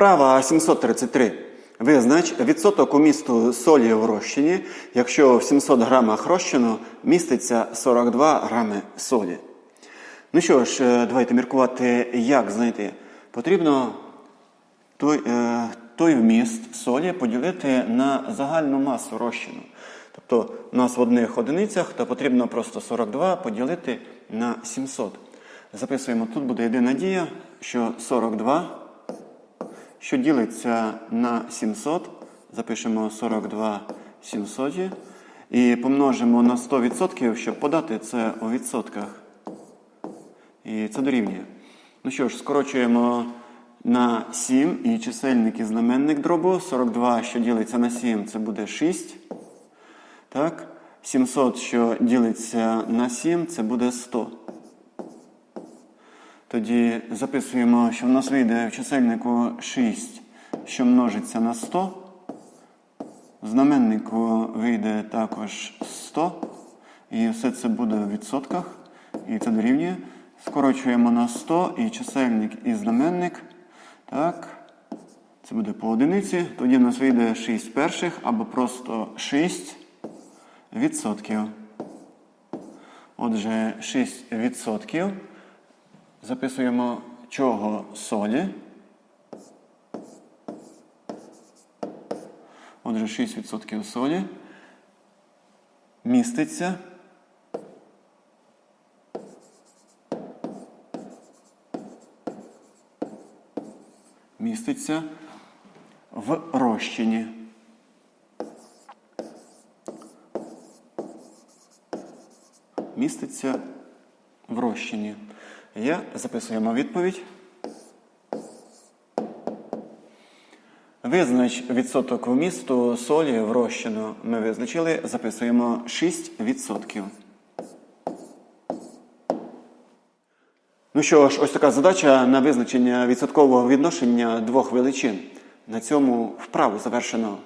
Вправа 733. Визнач відсоток умісту солі в розчині, якщо в 700 грамах розчину міститься 42 грами солі. Ну що ж, е, давайте міркувати, як знайти. Потрібно той, е, той вміст солі поділити на загальну масу розчину. Тобто у нас в одних одиницях, то потрібно просто 42 поділити на 700. Записуємо, тут буде єдина дія, що 42, що ділиться на 700, запишемо 42 700 і помножимо на 100%, щоб подати це у відсотках. І це дорівнює. Ну що ж, скорочуємо на 7 і чисельник і знаменник дробу. 42, що ділиться на 7, це буде 6. Так? 700, що ділиться на 7, це буде 100. Тоді записуємо, що в нас вийде в чисельнику 6, що множиться на 100. В знаменнику вийде також 100. І все це буде в відсотках. І це дорівнює. Скорочуємо на 100 і чисельник і знаменник. Так. Це буде по одиниці. Тоді в нас вийде 6 перших або просто 6 відсотків. Отже, 6 відсотків. Записуємо чого солі. Отже, 6% солі міститься. Міститься в розчині. Міститься в розчині. Є, записуємо відповідь. Визнач відсоток вмісту солі в розчину. Ми визначили, записуємо 6%. Ну що ж, ось така задача на визначення відсоткового відношення двох величин. На цьому вправу завершено.